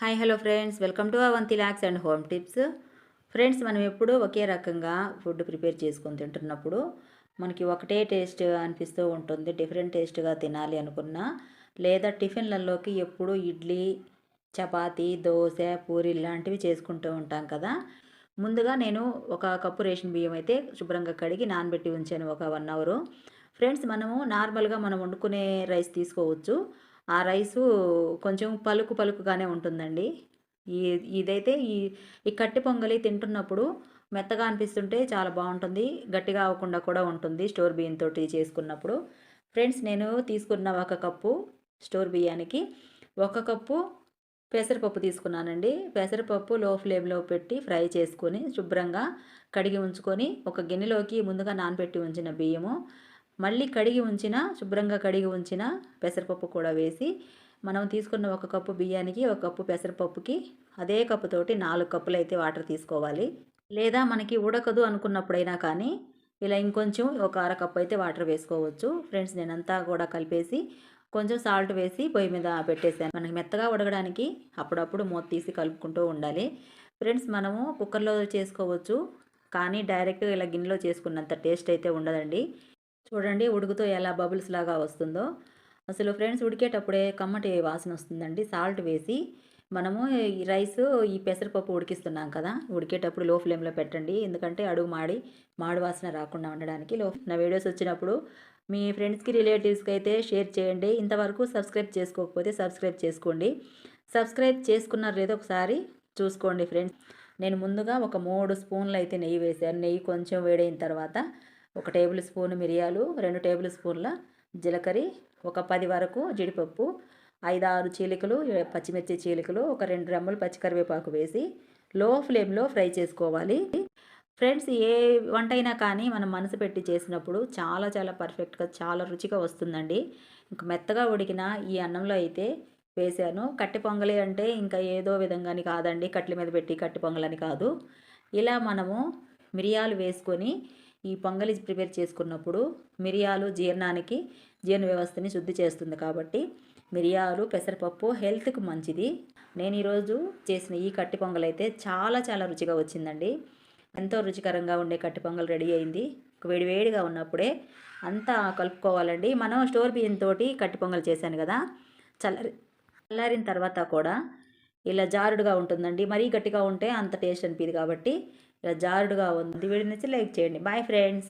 Hi hello friends. Welcome to Avanti lux and home tips. Friends మనం ఎప్పుడూ ఒకే రకంగా food prepare చేసుకొని తింటున్నప్పుడు మనకి ఒకటే టేస్ట్ అనిపిస్తూ ఉంటుంది. డిఫరెంట్ టేస్ట్గా తినాలి అనుకున్నా లేదా టిఫిన్లలోకి ఎప్పుడూ ఇడ్లీ చపాతీ దోశ పూరి ఇలాంటివి చేసుకుంటూ ఉంటాం కదా. ముందుగా నేను ఒక కప్పు రేషన్ బియ్యం అయితే శుభ్రంగా కడిగి నానబెట్టి ఉంచాను ఒక వన్ అవరు. ఫ్రెండ్స్ మనము నార్మల్గా మనం వండుకునే రైస్ తీసుకోవచ్చు. ఆ రైసు కొంచెం పలుకు పలుకుగానే ఉంటుందండి. ఈ ఇదైతే ఈ ఈ కట్టి పొంగలి తింటున్నప్పుడు మెత్తగా అనిపిస్తుంటే చాలా బాగుంటుంది. గట్టిగా అవ్వకుండా కూడా ఉంటుంది స్టోర్ బియ్యంతో చేసుకున్నప్పుడు. ఫ్రెండ్స్ నేను తీసుకున్న ఒక కప్పు స్టోర్ బియ్యానికి ఒక కప్పు పెసరపప్పు తీసుకున్నానండి. పెసరపప్పు లో ఫ్లేమ్లో పెట్టి ఫ్రై చేసుకొని శుభ్రంగా కడిగి ఉంచుకొని ఒక గిన్నెలోకి ముందుగా నానబెట్టి ఉంచిన బియ్యము మళ్ళీ కడిగి ఉంచిన శుభ్రంగా కడిగి ఉంచిన పెసరపప్పు కూడా వేసి మనం తీసుకున్న ఒక కప్పు బియ్యానికి ఒక కప్పు పెసరపప్పుకి అదే కప్పుతోటి నాలుగు కప్పులు అయితే వాటర్ తీసుకోవాలి. లేదా మనకి ఉడకదు అనుకున్నప్పుడైనా కానీ ఇలా ఇంకొంచెం ఒక అర కప్పు అయితే వాటర్ వేసుకోవచ్చు. ఫ్రెండ్స్ నేనంతా కూడా కలిపేసి కొంచెం సాల్ట్ వేసి పొయ్యి మీద పెట్టేసాను మనకి మెత్తగా ఉడకడానికి అప్పుడప్పుడు మూత తీసి కలుపుకుంటూ ఉండాలి. ఫ్రెండ్స్ మనము కుక్కర్లో చేసుకోవచ్చు కానీ డైరెక్ట్గా ఇలా గిన్నెలో చేసుకున్నంత టేస్ట్ అయితే ఉండదండి. చూడండి ఉడుకుతో ఎలా బబుల్స్ లాగా వస్తుందో. అసలు ఫ్రెండ్స్ ఉడికేటప్పుడే కమ్మటి వాసన వస్తుందండి. సాల్ట్ వేసి మనము ఈ రైస్ ఈ పెసరపప్పు ఉడికిస్తున్నాం కదా. ఉడికేటప్పుడు లో ఫ్లేమ్లో పెట్టండి. ఎందుకంటే అడుగు మాడి మాడు వాసన రాకుండా ఉండడానికి లో నా వీడియోస్ వచ్చినప్పుడు మీ ఫ్రెండ్స్కి రిలేటివ్స్కి అయితే షేర్ చేయండి. ఇంతవరకు సబ్స్క్రైబ్ చేసుకోకపోతే సబ్స్క్రైబ్ చేసుకోండి. సబ్స్క్రైబ్ చేసుకున్నారు లేదో ఒకసారి చూసుకోండి ఫ్రెండ్స్. నేను ముందుగా ఒక మూడు స్పూన్లు అయితే నెయ్యి వేసాను. నెయ్యి కొంచెం వేడైన తర్వాత ఒక టేబుల్ స్పూన్ మిరియాలు రెండు టేబుల్ స్పూన్ల జీలకర్ర ఒక పది వరకు జీడిపప్పు ఐదు ఆరు చీలికలు పచ్చిమిర్చి చీలికలు ఒక రెండు రెమ్మలు పచ్చికరివేపాకు వేసి లో ఫ్లేమ్లో ఫ్రై చేసుకోవాలి. ఫ్రెండ్స్ ఏ వంట అయినా కానీ మనం మనసు పెట్టి చేసినప్పుడు చాలా చాలా పర్ఫెక్ట్గా చాలా రుచిగా వస్తుందండి. ఇంకా మెత్తగా ఉడికిన ఈ అన్నంలో అయితే వేసాను. కట్టి పొంగలి అంటే ఇంకా ఏదో విధంగాని కాదండి. కట్టెల మీద పెట్టి కట్టి పొంగలని కాదు. ఇలా మనము మిరియాలు వేసుకొని ఈ పొంగలి ప్రిపేర్ చేసుకున్నప్పుడు మిరియాలు జీర్ణానికి జీర్ణ వ్యవస్థని శుద్ధి చేస్తుంది కాబట్టి మిరియాలు పెసరపప్పు హెల్త్కి మంచిది. నేను ఈరోజు చేసిన ఈ కట్టి పొంగల్ అయితే చాలా చాలా రుచిగా వచ్చిందండి. ఎంతో రుచికరంగా ఉండే కట్టి పొంగల్ రెడీ అయింది. వేడివేడిగా ఉన్నప్పుడే అంతా కలుపుకోవాలండి. మనం స్టోర్ బియ్యంతో కట్టి పొంగల్ చేశాను కదా. చల్లరి చల్లారిన తర్వాత కూడా ఇలా జారుడుగా ఉంటుందండి. మరీ గట్టిగా ఉంటే అంత టేస్ట్ అనిపిది కాబట్టి ఇలా జారుడుగా ఉంది. వీడియో నచ్చి లైక్ చేయండి. Bye friends.